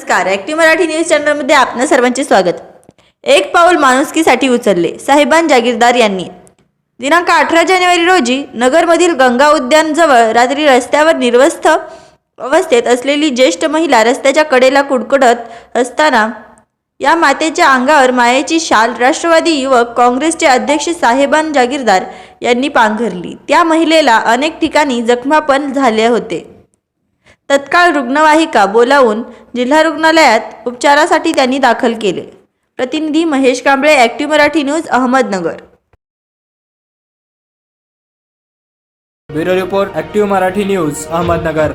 नमस्कार. Active Marathi news चॅनलमध्ये आपणा सर्वांचे स्वागत. एक पाऊल माणुसकीसाठी उचलले साहेबान जागीरदार यांनी. दिनांक अठरा जानेवारी रोजी नगरमधील गंगा उद्यानजवळ रात्री रस्त्यावर निर्वस्थ अवस्थेत असलेली ज्येष्ठ महिला रस्त्याच्या कडेला कुडकुडत असताना या मातेच्या अंगावर मायेची शाल राष्ट्रवादी युवक काँग्रेसचे अध्यक्ष साहेबान जागीरदार यांनी पांघरली त्या महिलेला अनेक ठिकाणी जखमा पण झाले होते. तत्काळ रुग्णवाहिका बोलावून जिल्हा रुग्णालयात उपचारासाठी त्यांनी दाखल केले. प्रतिनिधी Mahesh Kamble Active Marathi news Ahmednagar. Bureau report Active Marathi news Ahmednagar.